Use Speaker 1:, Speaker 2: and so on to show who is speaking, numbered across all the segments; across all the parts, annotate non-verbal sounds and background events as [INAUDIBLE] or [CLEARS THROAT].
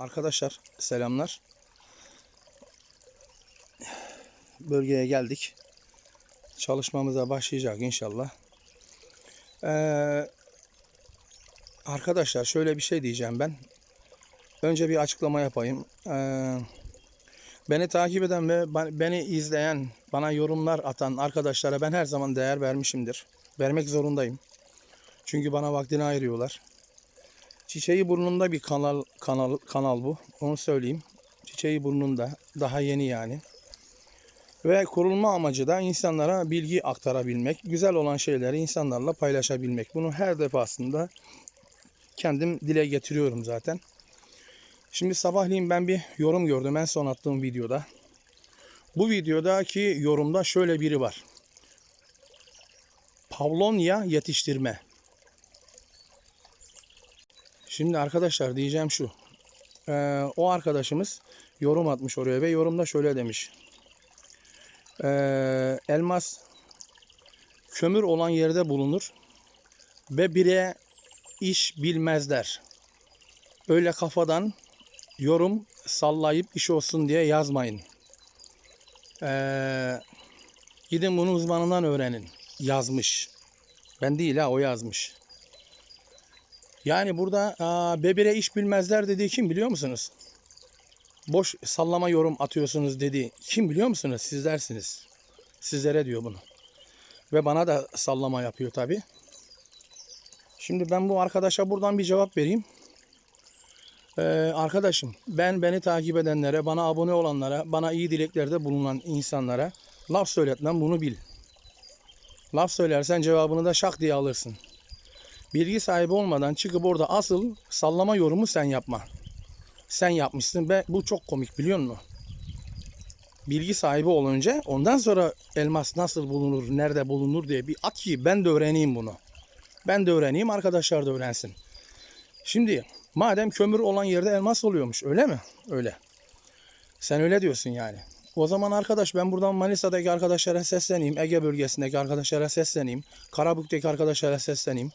Speaker 1: Arkadaşlar selamlar. Bölgeye geldik. Çalışmamıza başlayacak inşallah. Ee, arkadaşlar şöyle bir şey diyeceğim ben. Önce bir açıklama yapayım. Ee, beni takip eden ve beni izleyen, bana yorumlar atan arkadaşlara ben her zaman değer vermişimdir. Vermek zorundayım. Çünkü bana vaktini ayırıyorlar. Çiçeği burnunda bir kanal kanal kanal bu. Onu söyleyeyim. Çiçeği burnunda daha yeni yani. Ve kurulma amacı da insanlara bilgi aktarabilmek, güzel olan şeyleri insanlarla paylaşabilmek. Bunu her defasında kendim dile getiriyorum zaten. Şimdi sabahleyin ben bir yorum gördüm en son attığım videoda. Bu videodaki yorumda şöyle biri var. Pavlonya yetiştirme. Şimdi arkadaşlar diyeceğim şu. Ee, o arkadaşımız yorum atmış oraya ve yorumda şöyle demiş. Ee, elmas kömür olan yerde bulunur ve bire iş bilmezler. Öyle kafadan yorum sallayıp iş olsun diye yazmayın. Ee, gidin bunu uzmanından öğrenin. Yazmış. Ben değil ha o yazmış. Yani burada aa, bebire iş bilmezler dediği kim biliyor musunuz? Boş sallama yorum atıyorsunuz dediği kim biliyor musunuz? Sizlersiniz. Sizlere diyor bunu. Ve bana da sallama yapıyor tabi. Şimdi ben bu arkadaşa buradan bir cevap vereyim. Ee, arkadaşım ben beni takip edenlere, bana abone olanlara, bana iyi dileklerde bulunan insanlara laf söyletmem bunu bil. Laf söylersen cevabını da şak diye alırsın. Bilgi sahibi olmadan çıkıp orada asıl sallama yorumu sen yapma. Sen yapmışsın ve bu çok komik biliyor musun? Bilgi sahibi olunca ondan sonra elmas nasıl bulunur, nerede bulunur diye bir at ki ben de öğreneyim bunu. Ben de öğreneyim, arkadaşlar da öğrensin. Şimdi madem kömür olan yerde elmas oluyormuş öyle mi? Öyle. Sen öyle diyorsun yani. O zaman arkadaş ben buradan Manisa'daki arkadaşlara sesleneyim. Ege bölgesindeki arkadaşlara sesleneyim. Karabük'teki arkadaşlara sesleneyim.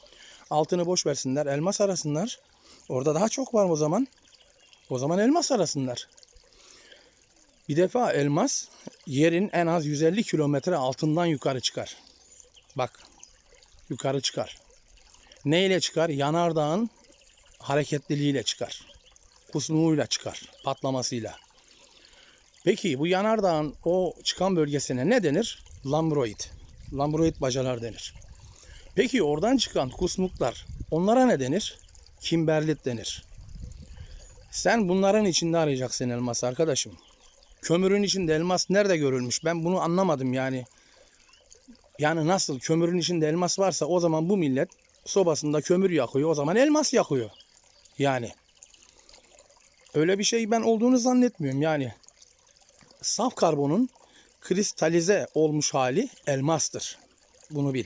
Speaker 1: Altını boş versinler. Elmas arasınlar. Orada daha çok var o zaman. O zaman elmas arasınlar. Bir defa elmas yerin en az 150 kilometre altından yukarı çıkar. Bak yukarı çıkar. Neyle çıkar? Yanardağın hareketliliğiyle çıkar. Kusmuğuyla çıkar. Patlamasıyla. Peki bu yanardağın o çıkan bölgesine ne denir? Lambroid. Lambroid bacalar denir. Peki oradan çıkan kusmuklar onlara ne denir? Kimberlit denir. Sen bunların içinde arayacaksın elmas arkadaşım. Kömürün içinde elmas nerede görülmüş? Ben bunu anlamadım yani. Yani nasıl kömürün içinde elmas varsa o zaman bu millet sobasında kömür yakıyor. O zaman elmas yakıyor. Yani. Öyle bir şey ben olduğunu zannetmiyorum yani. Saf karbonun kristalize olmuş hali elmastır. Bunu bil.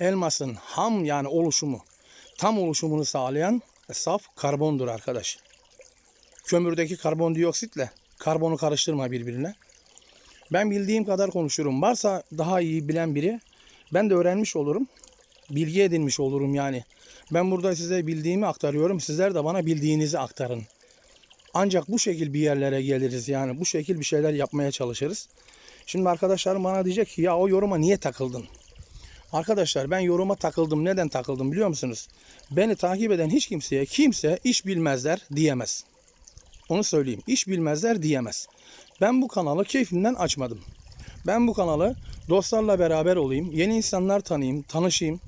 Speaker 1: Elmasın ham yani oluşumu, tam oluşumunu sağlayan saf karbondur arkadaş. Kömürdeki karbondioksitle karbonu karıştırma birbirine. Ben bildiğim kadar konuşurum. Varsa daha iyi bilen biri ben de öğrenmiş olurum. Bilgi edinmiş olurum yani. Ben burada size bildiğimi aktarıyorum. Sizler de bana bildiğinizi aktarın. Ancak bu şekil bir yerlere geliriz yani. Bu şekil bir şeyler yapmaya çalışırız. Şimdi arkadaşlarım bana diyecek ki ya o yoruma niye takıldın? Arkadaşlar ben yoruma takıldım. Neden takıldım biliyor musunuz? Beni takip eden hiç kimseye kimse iş bilmezler diyemez. Onu söyleyeyim. İş bilmezler diyemez. Ben bu kanalı keyfimden açmadım. Ben bu kanalı dostlarla beraber olayım. Yeni insanlar tanıyayım, tanışayım.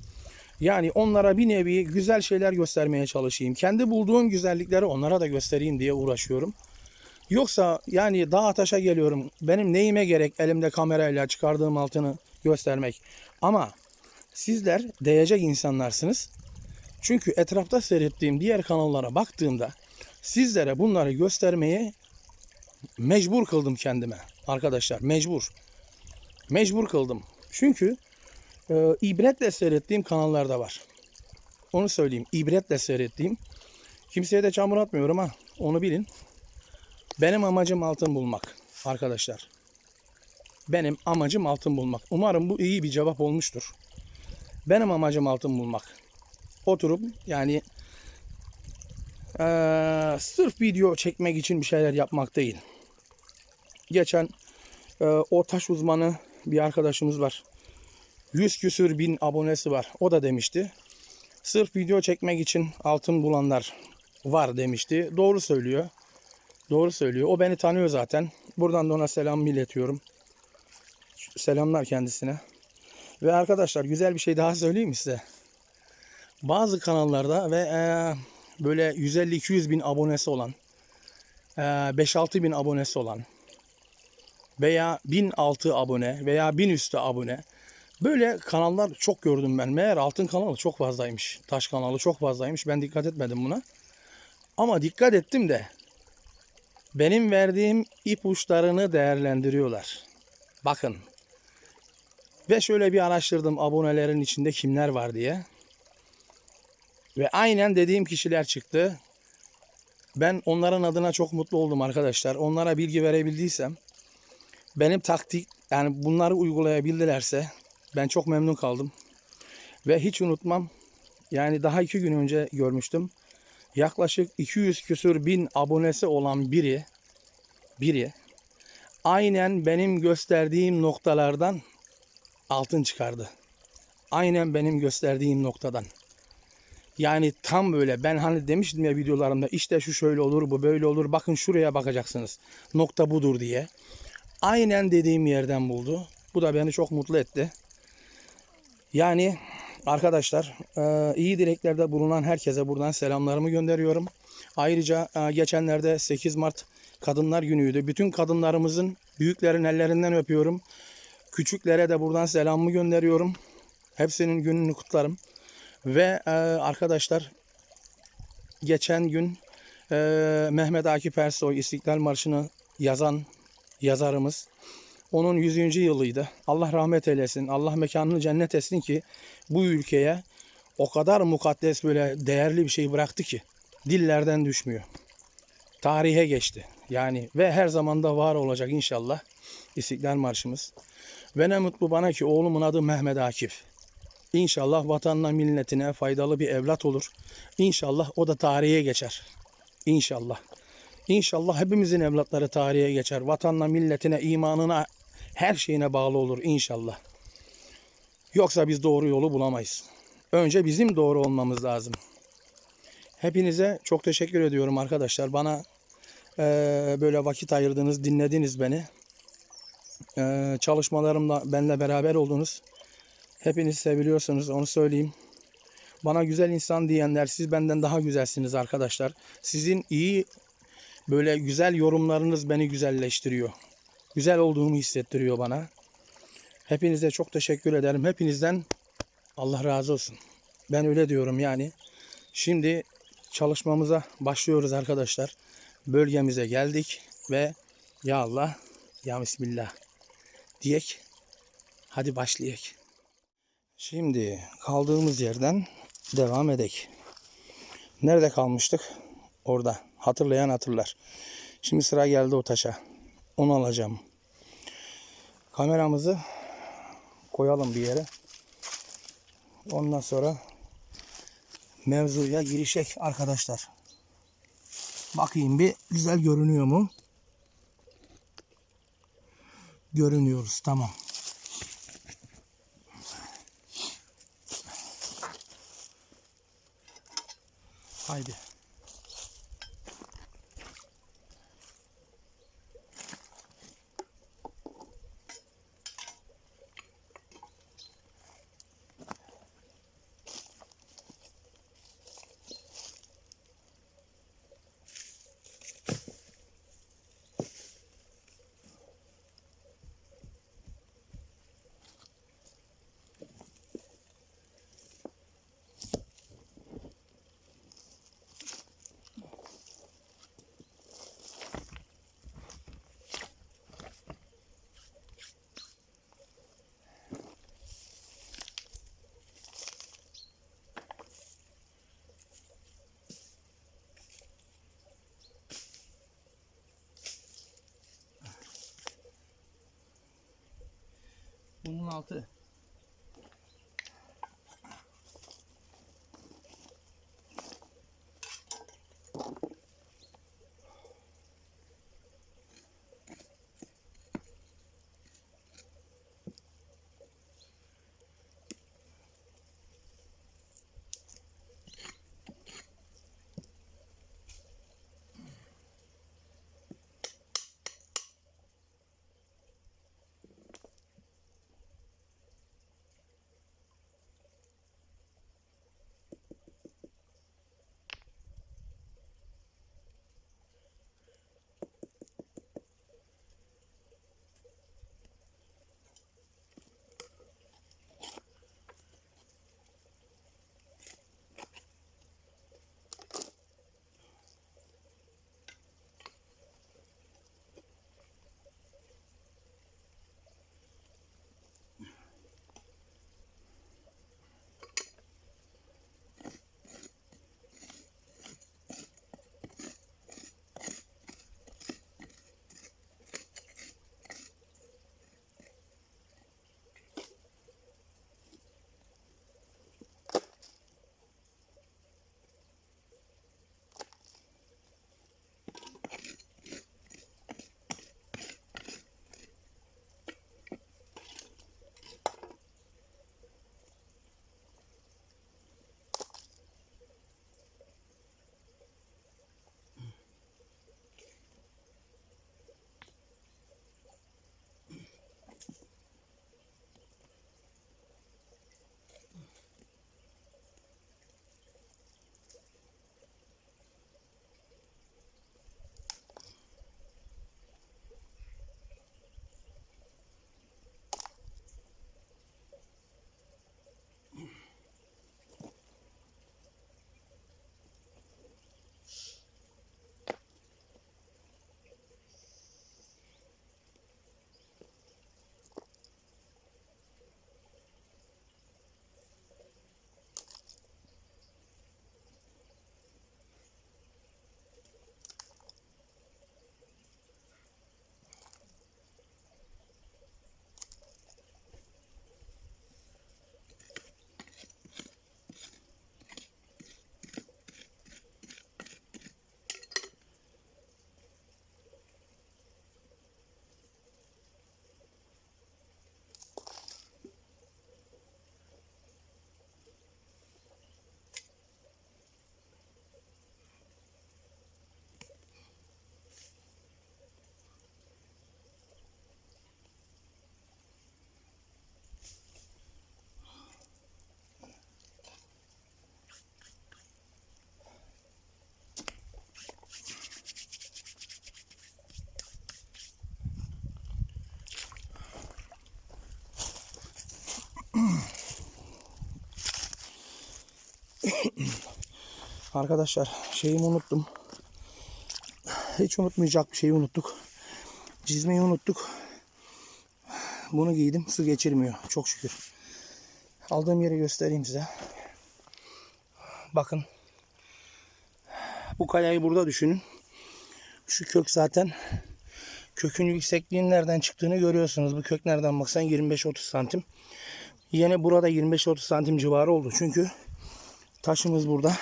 Speaker 1: Yani onlara bir nevi güzel şeyler göstermeye çalışayım. Kendi bulduğum güzellikleri onlara da göstereyim diye uğraşıyorum. Yoksa yani dağa taşa geliyorum. Benim neyime gerek elimde kamerayla çıkardığım altını göstermek. Ama sizler değecek insanlarsınız. Çünkü etrafta seyrettiğim diğer kanallara baktığımda sizlere bunları göstermeye mecbur kıldım kendime. Arkadaşlar mecbur. Mecbur kıldım. Çünkü e, ibretle seyrettiğim kanallar da var. Onu söyleyeyim. İbretle seyrettiğim. Kimseye de çamur atmıyorum ha. Onu bilin. Benim amacım altın bulmak arkadaşlar. Benim amacım altın bulmak. Umarım bu iyi bir cevap olmuştur. Benim amacım altın bulmak. Oturup yani Ee, sırf video çekmek için bir şeyler yapmak değil. Geçen e, o taş uzmanı bir arkadaşımız var. 100 küsür bin abonesi var. O da demişti. Sırf video çekmek için altın bulanlar var demişti. Doğru söylüyor. Doğru söylüyor. O beni tanıyor zaten. Buradan da ona selam iletiyorum. Selamlar kendisine. Ve arkadaşlar güzel bir şey daha söyleyeyim mi size? Bazı kanallarda ve e, böyle 150-200 bin abonesi olan, e, 5-6 bin abonesi olan veya 1006 abone veya 1000 üstü abone böyle kanallar çok gördüm ben. Meğer altın kanalı çok fazlaymış. Taş kanalı çok fazlaymış. Ben dikkat etmedim buna. Ama dikkat ettim de benim verdiğim ipuçlarını değerlendiriyorlar. Bakın. Ve şöyle bir araştırdım abonelerin içinde kimler var diye. Ve aynen dediğim kişiler çıktı. Ben onların adına çok mutlu oldum arkadaşlar. Onlara bilgi verebildiysem benim taktik yani bunları uygulayabildilerse ben çok memnun kaldım. Ve hiç unutmam. Yani daha iki gün önce görmüştüm. Yaklaşık 200 küsür bin abonesi olan biri biri aynen benim gösterdiğim noktalardan altın çıkardı. Aynen benim gösterdiğim noktadan. Yani tam böyle ben hani demiştim ya videolarımda işte şu şöyle olur bu böyle olur bakın şuraya bakacaksınız. Nokta budur diye. Aynen dediğim yerden buldu. Bu da beni çok mutlu etti. Yani arkadaşlar e, iyi dileklerde bulunan herkese buradan selamlarımı gönderiyorum. Ayrıca e, geçenlerde 8 Mart Kadınlar Günü'ydü. Bütün kadınlarımızın büyüklerin ellerinden öpüyorum. Küçüklere de buradan selamımı gönderiyorum. Hepsinin gününü kutlarım. Ve e, arkadaşlar geçen gün e, Mehmet Akif Ersoy İstiklal Marşı'nı yazan yazarımız. Onun 100. yılıydı. Allah rahmet eylesin. Allah mekanını cennet etsin ki bu ülkeye o kadar mukaddes böyle değerli bir şey bıraktı ki dillerden düşmüyor. Tarihe geçti. Yani ve her zaman da var olacak inşallah İstiklal Marşımız. Ve ne mutlu bana ki oğlumun adı Mehmet Akif. İnşallah vatanına milletine faydalı bir evlat olur. İnşallah o da tarihe geçer. İnşallah. İnşallah hepimizin evlatları tarihe geçer. Vatanına, milletine, imanına, her şeyine bağlı olur inşallah. Yoksa biz doğru yolu bulamayız. Önce bizim doğru olmamız lazım. Hepinize çok teşekkür ediyorum arkadaşlar. Bana eee, böyle vakit ayırdınız, dinlediniz beni. Eee, çalışmalarımla benimle beraber oldunuz. Hepiniz seviliyorsunuz onu söyleyeyim. Bana güzel insan diyenler siz benden daha güzelsiniz arkadaşlar. Sizin iyi böyle güzel yorumlarınız beni güzelleştiriyor. Güzel olduğumu hissettiriyor bana. Hepinize çok teşekkür ederim. Hepinizden Allah razı olsun. Ben öyle diyorum yani. Şimdi çalışmamıza başlıyoruz arkadaşlar. Bölgemize geldik ve ya Allah ya Bismillah diyek. Hadi başlayalım. Şimdi kaldığımız yerden devam edek. Nerede kalmıştık? Orada. Hatırlayan hatırlar. Şimdi sıra geldi o taşa. Onu alacağım. Kameramızı koyalım bir yere. Ondan sonra mevzuya girişek arkadaşlar. Bakayım bir güzel görünüyor mu? Görünüyoruz. Tamam. Haydi. Bunun altı. Arkadaşlar şeyimi unuttum. Hiç unutmayacak bir şeyi unuttuk. Cizmeyi unuttuk. Bunu giydim. Su geçirmiyor. Çok şükür. Aldığım yeri göstereyim size. Bakın. Bu kayayı burada düşünün. Şu kök zaten kökün yüksekliğinin nereden çıktığını görüyorsunuz. Bu kök nereden baksan 25-30 santim. Yine burada 25-30 santim civarı oldu. Çünkü taşımız burada.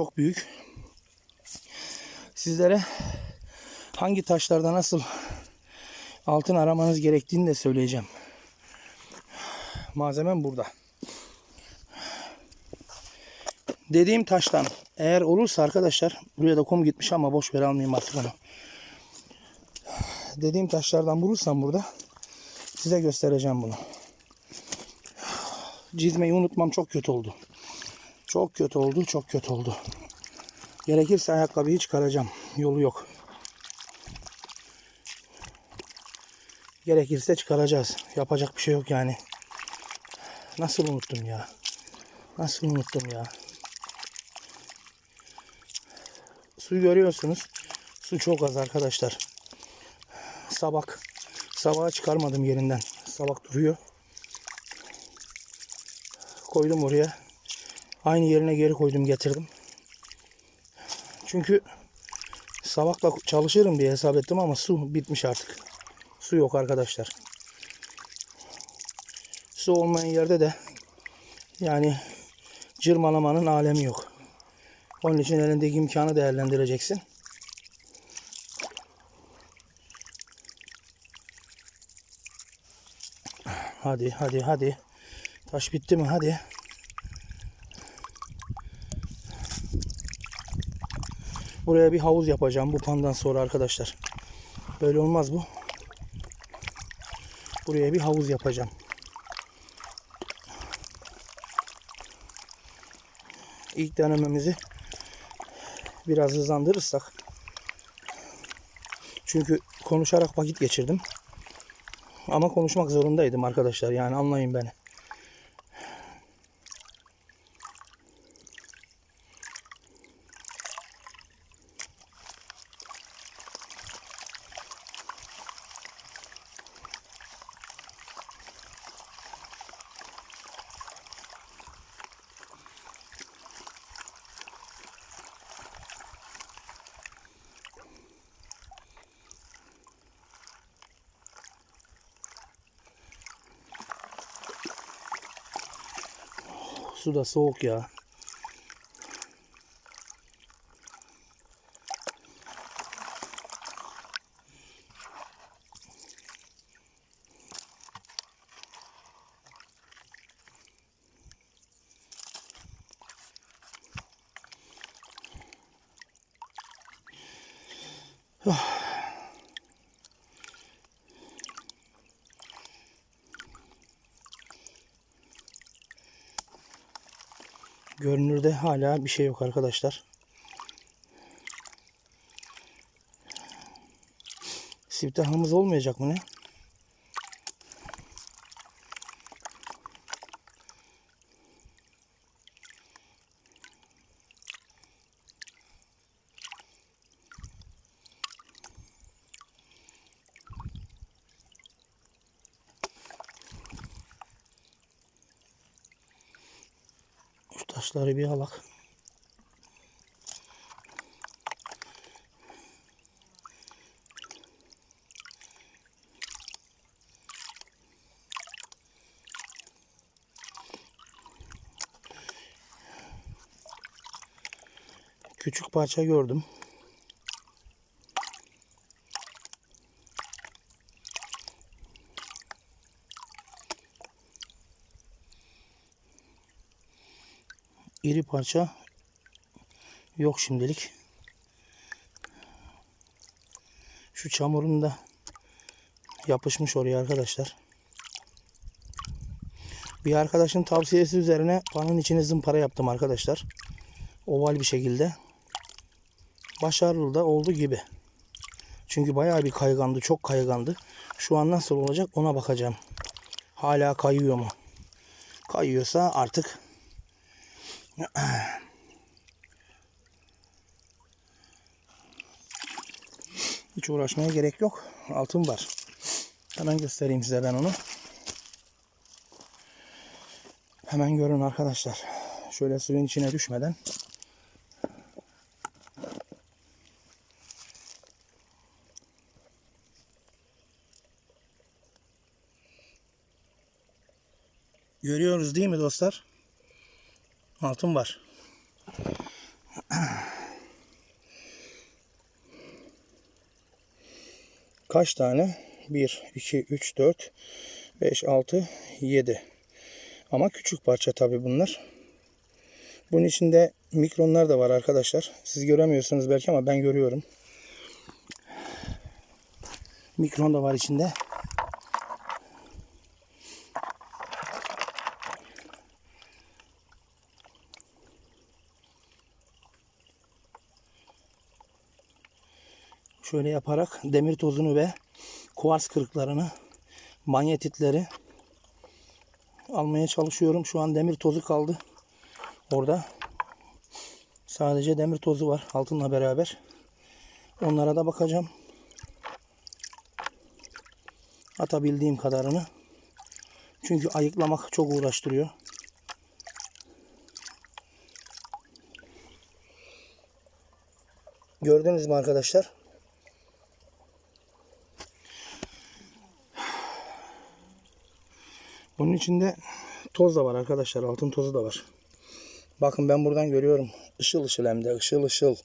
Speaker 1: Çok büyük. Sizlere hangi taşlarda nasıl altın aramanız gerektiğini de söyleyeceğim. Malzemem burada. Dediğim taştan eğer olursa arkadaşlar buraya da kum gitmiş ama boş ver almayayım artık onu. Dediğim taşlardan bulursam burada size göstereceğim bunu. Cizmeyi unutmam çok kötü oldu. Çok kötü oldu, çok kötü oldu. Gerekirse ayakkabıyı çıkaracağım. Yolu yok. Gerekirse çıkaracağız. Yapacak bir şey yok yani. Nasıl unuttum ya? Nasıl unuttum ya? Su görüyorsunuz. Su çok az arkadaşlar. Sabak. Sabaha çıkarmadım yerinden. Sabak duruyor. Koydum oraya. Aynı yerine geri koydum getirdim. Çünkü sabakla çalışırım diye hesap ettim ama su bitmiş artık. Su yok arkadaşlar. Su olmayan yerde de yani cırmalamanın alemi yok. Onun için elindeki imkanı değerlendireceksin. Hadi hadi hadi. Taş bitti mi? Hadi. Buraya bir havuz yapacağım bu pandan sonra arkadaşlar. Böyle olmaz bu. Buraya bir havuz yapacağım. İlk denememizi biraz hızlandırırsak çünkü konuşarak vakit geçirdim. Ama konuşmak zorundaydım arkadaşlar. Yani anlayın beni. Su da soğuk ya. Görünürde hala bir şey yok arkadaşlar. Siftahımız olmayacak mı ne? Taşları bir alak. Küçük parça gördüm. İri parça yok şimdilik. Şu çamurun da yapışmış oraya arkadaşlar. Bir arkadaşın tavsiyesi üzerine panın içine zımpara yaptım arkadaşlar. Oval bir şekilde. Başarılı da oldu gibi. Çünkü bayağı bir kaygandı. Çok kaygandı. Şu an nasıl olacak ona bakacağım. Hala kayıyor mu? Kayıyorsa artık [CLEARS THROAT] Hiç uğraşmaya gerek yok. Altın var. Hemen göstereyim size ben onu. Hemen görün arkadaşlar. Şöyle suyun içine düşmeden. Görüyoruz değil mi dostlar? Altın var. Kaç tane? 1, 2, 3, 4, 5, 6, 7. Ama küçük parça tabi bunlar. Bunun içinde mikronlar da var arkadaşlar. Siz göremiyorsunuz belki ama ben görüyorum. Mikron da var içinde. Şöyle yaparak demir tozunu ve kuvars kırıklarını, manyetitleri almaya çalışıyorum. Şu an demir tozu kaldı. Orada sadece demir tozu var altınla beraber. Onlara da bakacağım. Atabildiğim kadarını. Çünkü ayıklamak çok uğraştırıyor. Gördünüz mü arkadaşlar? İçinde toz da var arkadaşlar. Altın tozu da var. Bakın ben buradan görüyorum. Işıl ışıl hem de ışıl ışıl.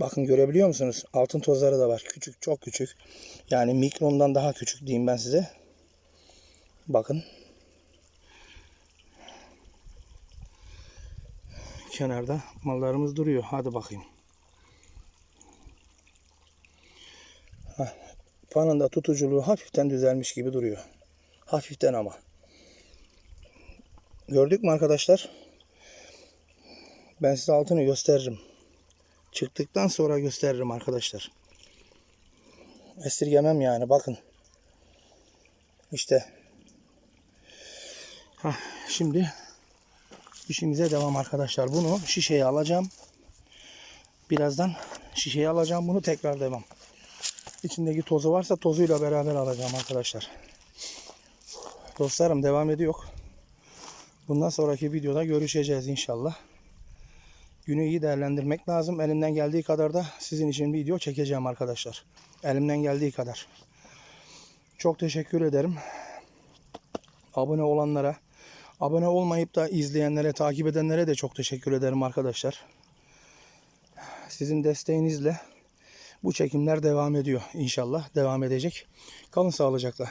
Speaker 1: Bakın görebiliyor musunuz? Altın tozları da var. Küçük, çok küçük. Yani mikrondan daha küçük diyeyim ben size. Bakın. Kenarda mallarımız duruyor. Hadi bakayım. Heh, Panın da tutuculuğu hafiften düzelmiş gibi duruyor. Hafiften ama. Gördük mü arkadaşlar? Ben size altını gösteririm. Çıktıktan sonra gösteririm arkadaşlar. Esirgemem yani bakın. İşte. Hah, şimdi işimize devam arkadaşlar. Bunu şişeye alacağım. Birazdan şişeye alacağım. Bunu tekrar devam. İçindeki tozu varsa tozuyla beraber alacağım arkadaşlar. Dostlarım devam ediyor. Bundan sonraki videoda görüşeceğiz inşallah. Günü iyi değerlendirmek lazım. Elimden geldiği kadar da sizin için video çekeceğim arkadaşlar. Elimden geldiği kadar. Çok teşekkür ederim. Abone olanlara, abone olmayıp da izleyenlere, takip edenlere de çok teşekkür ederim arkadaşlar. Sizin desteğinizle bu çekimler devam ediyor inşallah. Devam edecek. Kalın sağlıcakla.